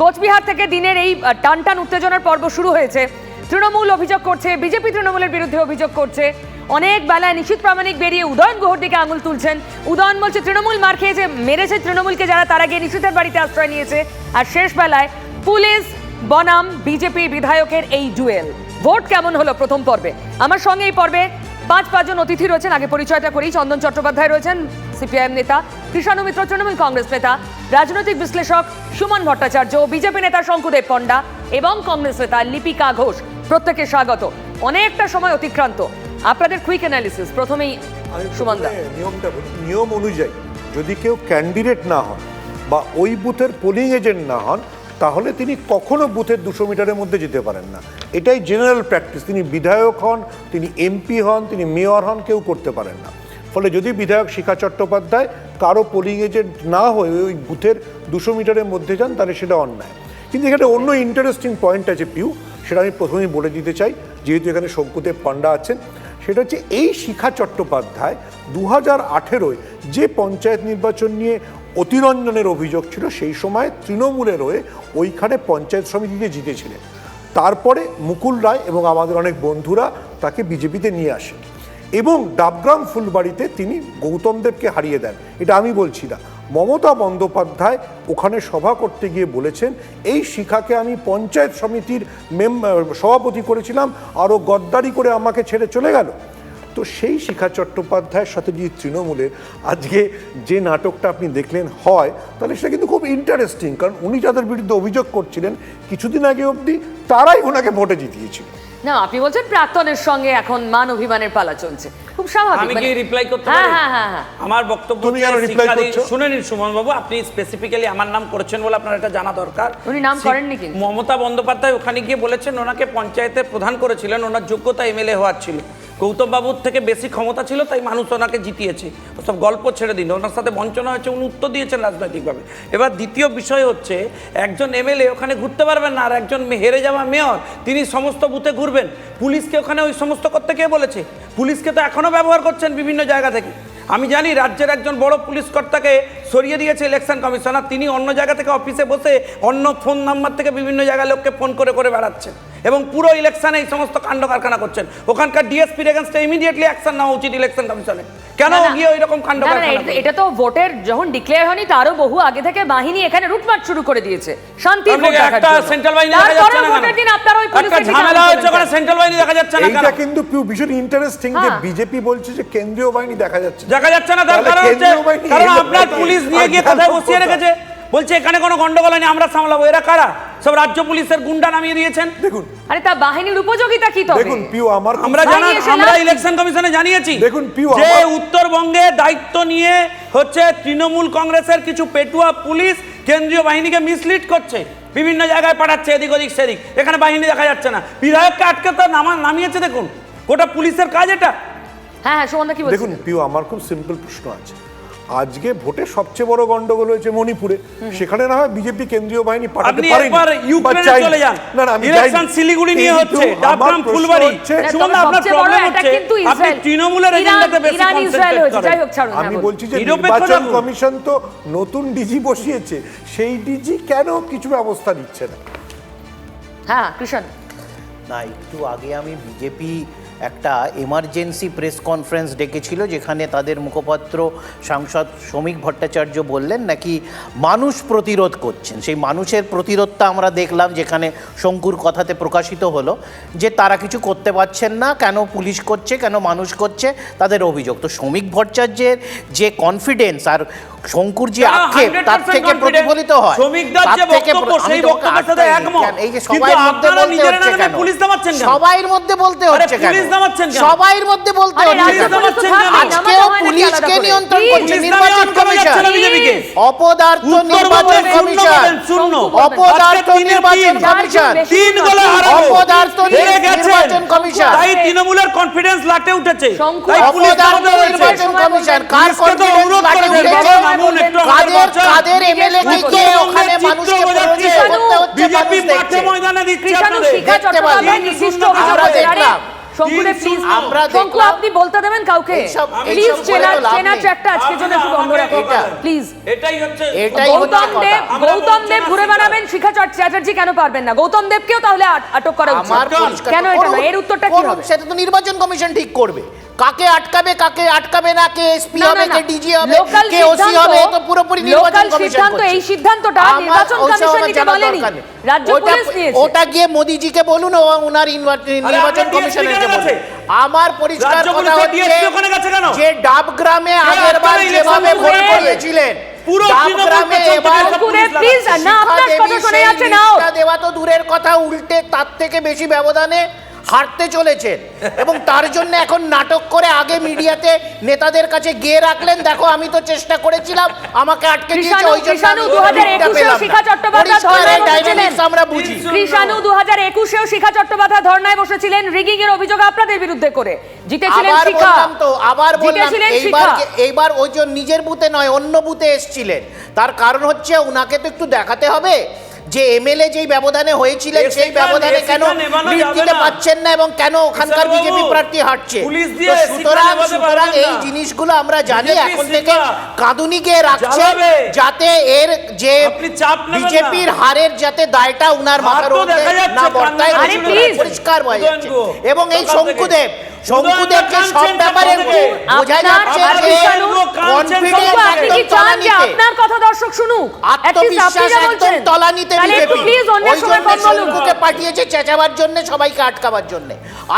কোচবিহার থেকে দিনের এই টানটান উত্তেজনার পর্ব শুরু হয়েছে। তৃণমূল অভিযোগ করছে, বিজেপি তৃণমূলের বিরুদ্ধে অভিযোগ করছে। অনেক বেলায় নিশীত প্রামাণিক বেরিয়ে উদয়ন গুহর দিকে আঙুল তুলছেন। উদয়ন বলছে, তৃণমূল মার খেয়েছে মেরেছে তৃণমূলকে যারা, তারা গিয়ে নিশীতের বাড়িতে আশ্রয় নিয়েছে। আর শেষ বেলায়, পুলিশ, বনাম বিজেপি বিধায়কের এই ডুয়েল। ভোট কেমন হলো প্রথম পর্বে? আমার সঙ্গে এই পর্বে পাঁচ পাঁচজন অতিথি রয়েছেন। আগে পরিচয়টা করি। চন্দন চট্টোপাধ্যায় রয়েছেন, সিপিআইএম নেতা। কৃষাণু মিত্র তৃণমূল কংগ্রেস নেতা রাজনৈতিক বিশ্লেষক সুমন ভট্টাচার্য বিজেপি নেতা শঙ্কুদেব পণ্ডা এবং কংগ্রেস নেতা লিপিকা ঘোষ। প্রত্যেকে স্বাগত। অনেকটা সময় অতিক্রান্ত। আপনাদের কুইক অ্যানালিসিস প্রথমেই নিয়মটা নিয়ম অনুযায়ী যদি কেউ ক্যান্ডিডেট না হন বা ওই বুথের পোলিং এজেন্ট না হন তাহলে তিনি কখনো বুথের দুশো মিটারের মধ্যে যেতে পারেন না। এটাই জেনারেল প্র্যাকটিস তিনি বিধায়ক হন তিনি এমপি হন তিনি মেয়র হন কেউ করতে পারেন না। ফলে যদি বিধায়ক শিখা চট্টোপাধ্যায় কারও পোলিং এজেন্ট না হয়ে ওই বুথের দুশো মিটারের মধ্যে যান, তাহলে সেটা অন্যায়। কিন্তু এখানে অন্য ইন্টারেস্টিং পয়েন্ট আছে পিউ সেটা আমি প্রথমেই বলে দিতে চাই। যেহেতু এখানে শঙ্কুদেব পান্ডা আছেন, সেটা হচ্ছে এই শিখা চট্টোপাধ্যায় দু হাজার আঠেরোয় যে পঞ্চায়েত নির্বাচন নিয়ে অতিরঞ্জনের অভিযোগ ছিল, সেই সময় তৃণমূলের হয়ে ওইখানে পঞ্চায়েত সমিতিতে জিতেছিলেন। তারপরে মুকুল রায় এবং আমাদের অনেক বন্ধুরা তাকে বিজেপিতে নিয়ে আসেন। এবং ডাবগ্রাম ফুলবাড়িতে তিনি গৌতম দেবকে হারিয়ে দেন। এটা আমি বলছি না। মমতা বন্দ্যোপাধ্যায় ওখানে সভা করতে গিয়ে বলেছেন, এই শিখাকে আমি পঞ্চায়েত সমিতির মেম, সভাপতি করেছিলাম, আরও গদ্দারি করে আমাকে ছেড়ে চলে গেল। তো সেই শিখা চট্টোপাধ্যায়ের সাথে যদি তৃণমূলের আজকে যে নাটকটা আপনি দেখলেন হয়, তাহলে সেটা কিন্তু খুব ইন্টারেস্টিং কারণ উনি যাদের বিরুদ্ধে অভিযোগ করছিলেন, কিছুদিন আগে অবধি তারাই ওনাকে ভোটে জিতিয়েছিল। না আপনি বলছেন প্রাক্তনের সঙ্গে এখন মান অভিমানের পালা চলছে। খুব স্বাভাবিক আমি কি মানে- রিপ্লাই করতে হ্যাঁ পারি? হ্যাঁ হ্যাঁ হ্যাঁ। আমার বক্তব্য তুমি কেন রিপ্লাই করছ? শুনে নিন সুমন বাবু আপনি স্পেসিফিক্যালি আমার নাম করেছেন বলে আপনার এটা জানা দরকার। উনি নাম করেন করেননি কিন্তু। মমতা বন্দ্যোপাধ্যায় ওখানে গিয়ে বলেছেন ওনাকে পঞ্চায়েতের প্রধান করেছিলেন ওনার যোগ্যতা এমএলএ হওয়ার ছিল। গৌতম বাবুর থেকে বেশি ক্ষমতা ছিল, তাই মানুষ ওনাকে জিতিয়েছে। সব গল্প ছেড়ে দিন। ওনার সাথে বঞ্চনা হয়েছে, উনি উত্তর দিয়েছেন রাজনৈতিকভাবে। এবার দ্বিতীয় বিষয় হচ্ছে, একজন এমএলএ ওখানে ঘুরতে পারবেন না, আর একজন হেরে যাওয়া মেয়র, তিনি সমস্ত বুথে ঘুরবেন। পুলিশকে ওখানে ওই সমস্ত করতে কে বলেছে? পুলিশকে তো এখনও ব্যবহার করছেন বিভিন্ন জায়গা থেকে। আমি জানি রাজ্যের একজন বড় পুলিশ কর্তাকে সরিয়ে দিয়েছে ইলেকশন কমিশনার তিনি অন্য জায়গা থেকে অফিসে বসে অন্য ফোন নাম্বার থেকে বিভিন্ন জায়গায় লোককে ফোন করে করে বেড়াচ্ছেন এবং পুরো ইলেকশনে এই সমস্ত কাণ্ড কারখানা করছেন ওখানকার ডিএসপির এগেনস্টে ইমিডিয়েটলি অ্যাকশন নেওয়া উচিত ইলেকশন কমিশনে কেন। গিয়ে ওই রকম কাণ্ড এটা- তো ভোটের যখন ডিক্লেয়ার হয়নি তারও বহু আগে থেকে বাহিনী এখানে রুটমার্চ শুরু করে দিয়েছে শান্তি একটা সেন্ট্রাল বাহিনী দেখা যাচ্ছে না ভোটের দিন কেন? ওই পুলিশের ঝামেলা হচ্ছে ওখানে সেন্ট্রাল বাহিনী দেখা যাচ্ছে না কেন কিন্তু ভীষণ ইন্টারেস্টিং যে হ্যাঁ। বিজেপি বলছে যে কেন্দ্রীয় বাহিনী দেখা যাচ্ছে দেখা যাচ্ছে না তার তাহলে কারণ হচ্ছে কারণ আপনার কোথায়? পুলিশ নিয়ে গিয়ে কোথায় বসিয়ে রেখেছে? বলছে এখানে কোনো গন্ডগোল হয়নি আমরা সামলাবো। এরা কারা? সব রাজ্য পুলিশের গুন্ডা নামিয়ে দিয়েছেন। দেখুন। আরে তা বাহিনীর উপযোগিতা কি তবে? দেখুন পিউ আমার আমরা জানা আমরা ইলেকশন কমিশনে জানিয়েছি দেখুন, পিউ, যে উত্তরবঙ্গে দায়িত্ব নিয়ে হচ্ছে তৃণমূল কংগ্রেসের কিছু পেটুয়া পুলিশ কেন্দ্রীয় বাহিনীকে মিসলিড করছে। বিভিন্ন জায়গায় পাঠাচ্ছে এদিক ওদিক সেদিক। এখানে বাহিনী দেখা যাচ্ছে না। বিধায়ককে আটকে তো নামা নামিয়েছে দেখুন। গোটা পুলিশের কাজ এটা। হ্যাঁ হ্যাঁ সুমনদা কি দেখুন বলছেন পিউ আমার খুব সিম্পল প্রশ্ন আছে। আজকে ভোটে সবচেয়ে বড় গন্ডগোল হয়েছে মণিপুরে। সেখানে না হয় বিজেপি কেন্দ্রীয় বাহিনী পাঠাতে আপনি পারেনি। একবার ইউক্রেনে চলে যান। না না আমি ইলেকশন শিলিগুড়ি নিয়ে হচ্ছে ডাবগ্রাম ফুলবাড়ি। সুমন আপনার প্রবলেম হচ্ছে আপনি তৃণমূলের এজেন্ডাতে বেশি কনসেন্ট্রেট হয়েছে। যাই হোক, করেন ছাড়ুন, আমি বলছি যে নির্বাচন কমিশন তো নতুন ডিজি বসিয়েছে সেই ডিজি কেন কিছু ব্যবস্থা নিচ্ছে না? হ্যাঁ কৃষণ। না একটু আগে আমি বিজেপি একটা এমার্জেন্সি প্রেস কনফারেন্স ডেকেছিল, যেখানে তাদের মুখপাত্র সাংসদ শ্রমিক ভট্টাচার্য বললেন নাকি মানুষ প্রতিরোধ করছেন। সেই মানুষের প্রতিরোধটা আমরা দেখলাম, যেখানে শঙ্কুর কথাতে প্রকাশিত হলো যে তারা কিছু করতে পারছেন না, কেন পুলিশ করছে, কেন মানুষ করছে, তাদের অভিযোগ। তো শ্রমিক ভট্টাচার্যের যে কনফিডেন্স আর শঙ্কুর যে আক্ষেপ তার থেকে প্রতিফলিত হয় শ্রমিকদের যে বক্তব্য, সেই বক্তব্যের সাথে একমত। এই যে সবাই মধ্যে আপনারা বলতে নিজেরা হচ্ছে কেন পুলিশ নামাচ্ছেন কেন? সবাইয়ের মধ্যে বলতে হচ্ছে কেন পুলিশ নামাচ্ছেন কেন? সবাইয়ের মধ্যে বলতে হচ্ছে কেন? পুলিশ আজকেও হয় পুলিশকে নিয়ন্ত্রণ করছে নির্বাচন কমিশন বিজেপিকে। অপদার্থ নির্বাচন কমিশন শূন্য। অপদার্থ নির্বাচন কমিশন তিন গোলে হারালো। অপদার্থ নির্বাচন কমিশন তাই তৃণমূলের কনফিডেন্স লাটে উঠেছে তাই পুলিশ। নির্বাচন কমিশন কার লাগে করেছেন, উঠেছে? কাদের এমএলএ কে উত্তরবঙ্গের ওখানে মানুষকে প্ররোচিত করতে হচ্ছে বিজেপি মাঠে ময়দানে দিচ্ছে আপনাদের। শিখা দেখতে পাচ্ছি। চট্টোপাধ্যায় নির্দিষ্ট আমরা অভিযোগ করছেন। আরে, দেখলাম। শঙ্কুদেব প্লিজ শঙ্কু আপনি বলতে দেবেন কাউকে? প্লিজ চেনা চেনা ট্র্যাকটা আজকের জন্য একটু বন্ধ রাখো প্লিজ এটাই হচ্ছে গৌতম দেব গৌতম দেব ঘুরে বেড়াবেন শিখা চট- চ্যাটার্জি কেন পারবেন না? গৌতম দেবকেও তাহলে আট- আটক করা উচিত। কেন এটা করুন, এর উত্তরটা কি হবে? সেটা তো নির্বাচন কমিশন ঠিক করবে। কাকে আটকাবে কাকে আটকাবে না কে এসপি হবে কে ডিজি হবে কে ওসি হবে তো পুরোপুরি নির্বাচন কমিশন সিদ্ধান্ত, করছে। এই সিদ্ধান্তটা নির্বাচন কমিশন নিতে বলেনি। রাজ্য পুলিশ নিয়েছে। ওটা গিয়ে মোদিজিকে বলুন ও ওনার নির্বাচন কমিশনের বলুন আমার পরিষ্কার কথা হচ্ছে ওখানে গেছে কেন? যে ডাব গ্রামে আগের বার যেভাবে ভোট করে? করিয়েছিলেন পুরো ডাব গ্রামে প্লিজ না আপনার কথা শোনা যাচ্ছে না দেওয়া তো দূরের কথা উল্টে তার থেকে বেশি ব্যবধানে হারতে চলেছেন। এবং তার জন্য এখন নাটক করে আগে মিডিয়াতে নেতাদের কাছে গিয়ে রাখলেন দেখো আমি তো চেষ্টা করেছিলাম আমাকে আটকে দিয়েছে ওই জন্য আমি 2021 লিডটা পেলাম না। আমরা বুঝি। কৃষাণু দু হাজার একুশেও শিখা চট্টোপাধ্যায় ধর্নায় বসেছিলেন রিগিং এর অভিযোগ আপনাদের বিরুদ্ধে করে। জিতেছিলেন আবার শিখা। বললাম তো আবার বললাম জিতেছিলেন এইবার শিখা কে- এইবার ওই যে নিজের বুথে নয় অন্য বুথে এসছিলেন। তার কারণ হচ্ছে উনাকে তো একটু দেখাতে হবে। যে এমএলএ যেই ব্যবধানে হয়েছিলেন সেই ব্যবধানে কেন দিতে পাচ্ছেন না এবং কেন ওখানকার বিজেপি প্রার্থী হাঁটছে সুতরাং সুতরাং এই জিনিসগুলো আমরা জানি এখন থেকে স্লিপার। কাঁদুনি রাখছে যাতে এর যে। বিজেপির হারের যাতে দায়টা উনার মাথার উপরে না বর্তায়। পরিষ্কার হয়ে যাচ্ছে এবং এই শঙ্কুদেব শঙ্কুদেবকে সব ব্যাপারে বোঝা যাচ্ছে যে কৃষাণু confidence শঙ্কু, আপনি কি একদম তলানিতে। আপনার কথা দর্শক শুনুক? At least আপনি আত্মবিশ্বাস একদম তলানিতে বিজেপি। ওই জন্য শঙ্কুকে পাঠিয়েছে চেঁচাবার জন্য সবাইকে আটকাবার জন্য।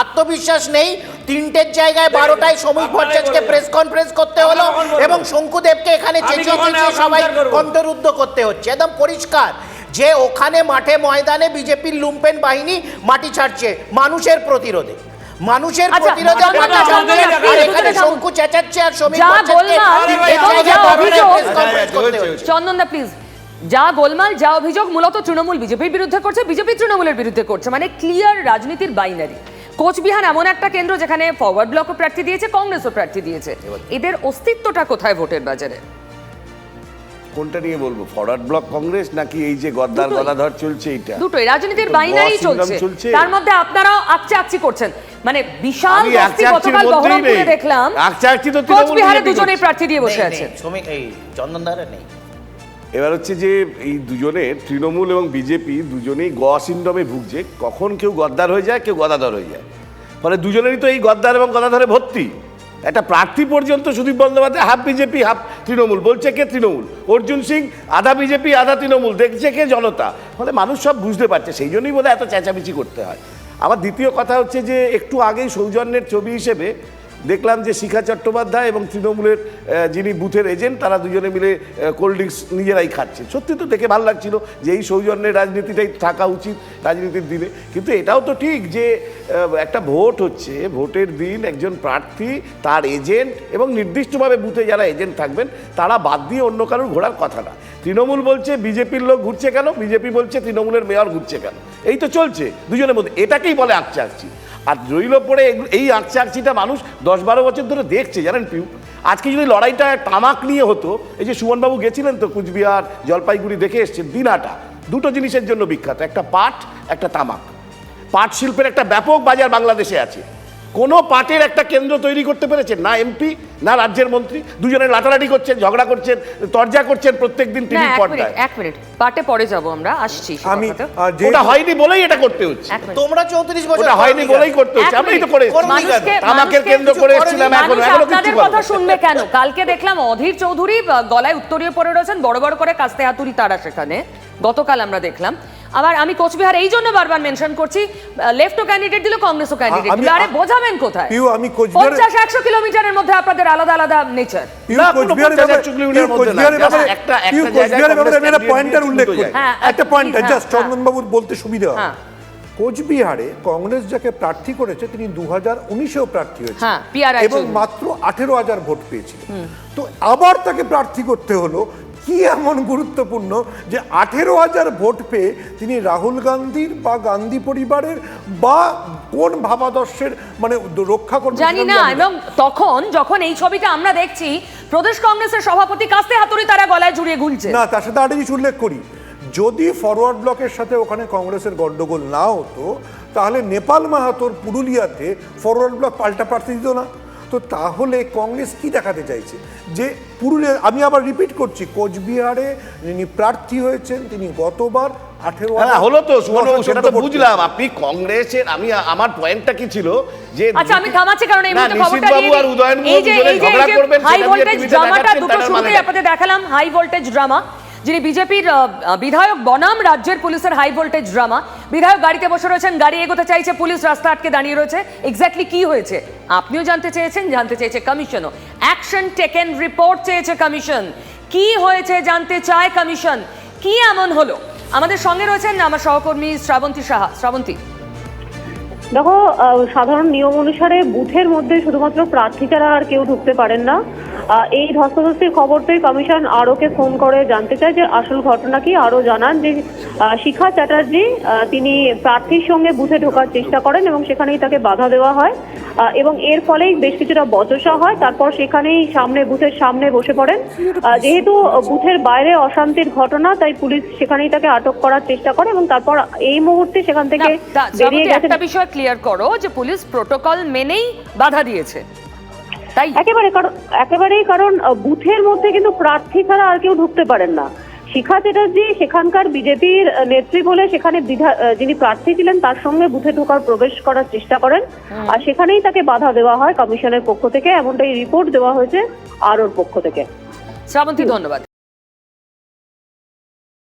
আত্মবিশ্বাস নেই। তিনটের জায়গায় বারোটায় আপনারাই ভট্টাচার্যকে প্রেস কনফারেন্স করতে হলো? এবং শঙ্কুদেবকে এখানে চেঁচিয়ে চেঁচিয়ে সবাই? কণ্ঠরুদ্ধ করতে হচ্ছে। একদম পরিষ্কার যে ওখানে মাঠে ময়দানে বিজেপির লুম্পেন বাহিনী মাটি ছাড়ছে মানুষের প্রতিরোধে। মানুষের আচ্ছা, প্রতিরোধে আর please, এখানে শঙ্কু চেঁচাচ্ছে আর হচ্ছে। চন্দনদা প্লিজ যা গোলমাল যা অভিযোগ মূলত তৃণমূল বিজেপির বিরুদ্ধে করছে বিজেপি তৃণমূলের বিরুদ্ধে করছে মানে ক্লিয়ার রাজনীতির বাইনারি কোচবিহার এমন একটা কেন্দ্র যেখানে ফরওয়ার্ড ব্লকও প্রার্থী দিয়েছে কংগ্রেসও প্রার্থী দিয়েছে। এদের অস্তিত্বটা কোথায় ভোটের বাজারে? কোনটা নিয়ে বলব? ফরওয়ার্ড ব্লক কংগ্রেস নাকি এই যে গদ্দার গদাধর চলছে এইটা? দুটোই। রাজনীতির বাইনারি চলছে। চলছে। তার মধ্যে আপনারাও আকচে আকচি করছেন। মানে বিশাল বস্তি গতকাল বহরমপুরে দেখলাম কোচবিহারে দুজনেই প্রার্থী দিয়ে বসে আছে। শ্রমিক এই চন্দনদারে নেই। এবার হচ্ছে যে এই দুজনের তৃণমূল এবং বিজেপি দুজনেই গ সিন্ডমে ভুগছে। কখন কেউ গদ্দার হয়ে যায় কেউ গদাধর হয়ে যায়। ফলে দুজনেরই তো এই গদ্দার এবং গদাধরে ভর্তি। একটা প্রার্থী পর্যন্ত Sudip Bandyopadhyay half BJP half Trinamool. বলছে কে তৃণমূল? অর্জুন সিং আধা বিজেপি আধা তৃণমূল। দেখছে কে জনতা? ফলে মানুষ সব বুঝতে পারছে সেই জন্যই বোধহয় এত চেঁচামেচি করতে হয়। আমার দ্বিতীয় কথা হচ্ছে যে একটু আগেই সৌজন্যের ছবি হিসেবে দেখলাম যে শিখা চট্টোপাধ্যায় এবং তৃণমূলের যিনি বুথের এজেন্ট, তারা দুজনে মিলে কোল্ড ড্রিঙ্কস নিজেরাই খাচ্ছে সত্যি তো দেখে ভালো লাগছিল যে এই সৌজন্যের রাজনীতিটাই থাকা উচিত রাজনীতির দিনে। কিন্তু এটাও তো ঠিক যে একটা ভোট হচ্ছে, ভোটের দিন একজন প্রার্থী, তার এজেন্ট এবং নির্দিষ্টভাবে বুথে যারা এজেন্ট থাকবেন, তারা বাদ দিয়ে অন্য কারোর ঘোরার কথা না। তৃণমূল বলছে, বিজেপির লোক ঘুরছে কেন? বিজেপি বলছে, তৃণমূলের মেয়র ঘুরছে কেন? এই তো চলছে, দুজনের মধ্যে। এটাকেই বলে আকচে আকচি আর রইল পরে এই আকচে আকচিটা মানুষ দশ বারো বছর ধরে দেখছে, জানেন পিউ? আজকে যদি লড়াইটা তামাক নিয়ে হতো, এই যে সুমনবাবু গেছিলেন তো কুচবিহার, জলপাইগুড়ি দেখে এসছেন, দিনাটা। দুটো জিনিসের জন্য বিখ্যাত, একটা পাট, একটা তামাক। পাট শিল্পের একটা ব্যাপক বাজার বাংলাদেশে আছে। কোনো পাটের একটা কেন্দ্র তৈরি করতে পেরেছেন? না এমপি না রাজ্যের মন্ত্রী। দুজনে লাটালাটি করছেন ঝগড়া করছেন তর্জা করছেন প্রত্যেকদিন না টিভির এক মিনিট পর্দায় এক মিনিট। পাটে পরে যাব আমরা আসছি আমি ওটা হয়নি বলেই এটা করতে হচ্ছে। তোমরা চৌত্রিশ বছর ওটা হয়নি বলেই করতে হচ্ছে। আমরাই তো করে মানুষকে কেন্দ্র করে এসেছিলাম এখন। এখনও কিচ্ছু কথা শুনবে কেন? কালকে দেখলাম অধীর চৌধুরী গলায় উত্তরীয় পরে রয়েছেন বড় বড় করে কাস্তে হাতুড়ি তারা সেখানে। গতকাল আমরা দেখলাম। আবার আমি কোচবিহার এই জন্য বারবার মেনশন করছি লেফটও ক্যান্ডিডেট দিল কংগ্রেসও ক্যান্ডিডেট দিল। আরে বোঝাবেন কোথায়? পিউ, আমি কোচবিহারে- পঞ্চাশ একশো কিলোমিটারের মধ্যে আপনাদের আলাদা আলাদা নেচার না, কোচবিহারের ব্যাপারে- কিলোমিটারের পিউ মধ্যে না, কোচবিহারের ব্যাপারে- একটা- একটা জায়গায় কোচবিহারের ব্যাপারে আমি একটা পয়েন্টার উল্লেখ করি হ্যাঁ, একটা পয়েন্ট হ্যাঁ, জাস্ট হ্যাঁ। চন্দনবাবুর বলতে সুবিধা হবে। হ্যাঁ। কোচবিহারে কংগ্রেস যাকে প্রার্থী করেছে তিনি দু হাজার উনিশেও প্রার্থী হয়েছে হ্যাঁ, এবং মাত্র আঠেরো হাজার ভোট পেয়েছিলেন। তো আবার তাকে প্রার্থী করতে হলো কি এমন গুরুত্বপূর্ণ যে আঠেরো হাজার ভোট পেয়ে তিনি রাহুল গান্ধীর বা গান্ধী পরিবারের বা কোন ভাবাদর্শের মানে রক্ষা করবেন জানি না এবং তখন যখন এই ছবিটা আমরা দেখছি প্রদেশ কংগ্রেসের সভাপতি কাস্তে হাতুড়ি তারা গলায় জুড়িয়ে ঘুরছে না তার সাথে আরেকটা উল্লেখ করি। যদি ফরওয়ার্ড ব্লকের সাথে ওখানে কংগ্রেসের গন্ডগোল না হতো তাহলে নেপাল মাহাতোর পুরুলিয়াতে ফরওয়ার্ড ব্লক পাল্টা প্রার্থী দিত না। তো তাহলে কংগ্রেস কি দেখাতে চাইছে? যে পুরুলিয়া আমি আবার রিপিট করছি কোচবিহারে যিনি প্রার্থী হয়েছেন তিনি গতবার আঠেরো হ্যাঁ হলো তো সেটা তো বুঝলাম। আপনি কংগ্রেসের আমি আমার পয়েন্টটা কি ছিল? যে আচ্ছা আমি থামাচ্ছি কারণ এই মুহূর্তে খবরটা আর দিই। উদয়নবাবু এই যে এই যে হাই ভোল্টেজ ড্রামাটা দুটো শুরুতেই মানে আপনাদের দেখালাম হাই ভোল্টেজ ড্রামা যিনি বিজেপির বিধায়ক বনাম রাজ্যের পুলিশের হাই ভোল্টেজ ড্রামা বিধায়ক গাড়িতে বসে রয়েছেন, গাড়ি এগোতে চাইছে পুলিশ, রাস্তা আটকে দাঁড়িয়ে রয়েছে। এক্স্যাক্টলি কি হয়েছে? আপনিও জানতে চেয়েছেন, জানতে চেয়েছে কমিশনও অ্যাকশন টেকেন রিপোর্ট চেয়েছে কমিশন কি হয়েছে জানতে চায় কমিশন কি এমন হলো? আমাদের সঙ্গে রয়েছেন আমার সহকর্মী শ্রাবন্তী সাহা। শ্রাবন্তী। দেখো সাধারণ নিয়ম অনুসারে বুথের মধ্যে শুধুমাত্র প্রার্থী ছাড়া আর কেউ ঢুকতে পারেন না। এই ধস্তাধস্তির খবর পেয়ে কমিশন আরোকে ফোন করে জানতে চায় যে আসল ঘটনা কি। আরও জানান যে শিখা চ্যাটার্জি তিনি প্রার্থীর সঙ্গে বুথে ঢোকার চেষ্টা করেন এবং সেখানেই তাকে বাধা দেওয়া হয়। এবং এর ফলেই বেশ কিছুটা বচসা হয়। তারপর সেখানেই সামনে বুথের সামনে বসে পড়েন। যেহেতু বুথের বাইরে অশান্তির ঘটনা তাই পুলিশ সেখানেই তাকে আটক করার চেষ্টা করে এবং তারপর এই মুহূর্তে সেখান থেকে বেরিয়ে গেছে একটা বিষয় ক্লিয়ার করো যে পুলিশ প্রোটোকল মেনেই বাধা দিয়েছে। তাই? একেবারে কারণ একেবারেই কারণ বুথের মধ্যে কিন্তু প্রার্থী ছাড়া আর কেউ ঢুকতে পারেন না। শিখা চ্যাটার্জি সেখানকার বিজেপির নেত্রী বলে সেখানে বিধা- যিনি প্রার্থী ছিলেন তার সঙ্গে বুথে ঢোকার প্রবেশ করার চেষ্টা করেন। আর সেখানেই তাকে বাধা দেওয়া হয় কমিশনের পক্ষ থেকে। এমনটাই রিপোর্ট দেওয়া হয়েছে আরোর পক্ষ থেকে। শ্রাবন্তী ধন্যবাদ।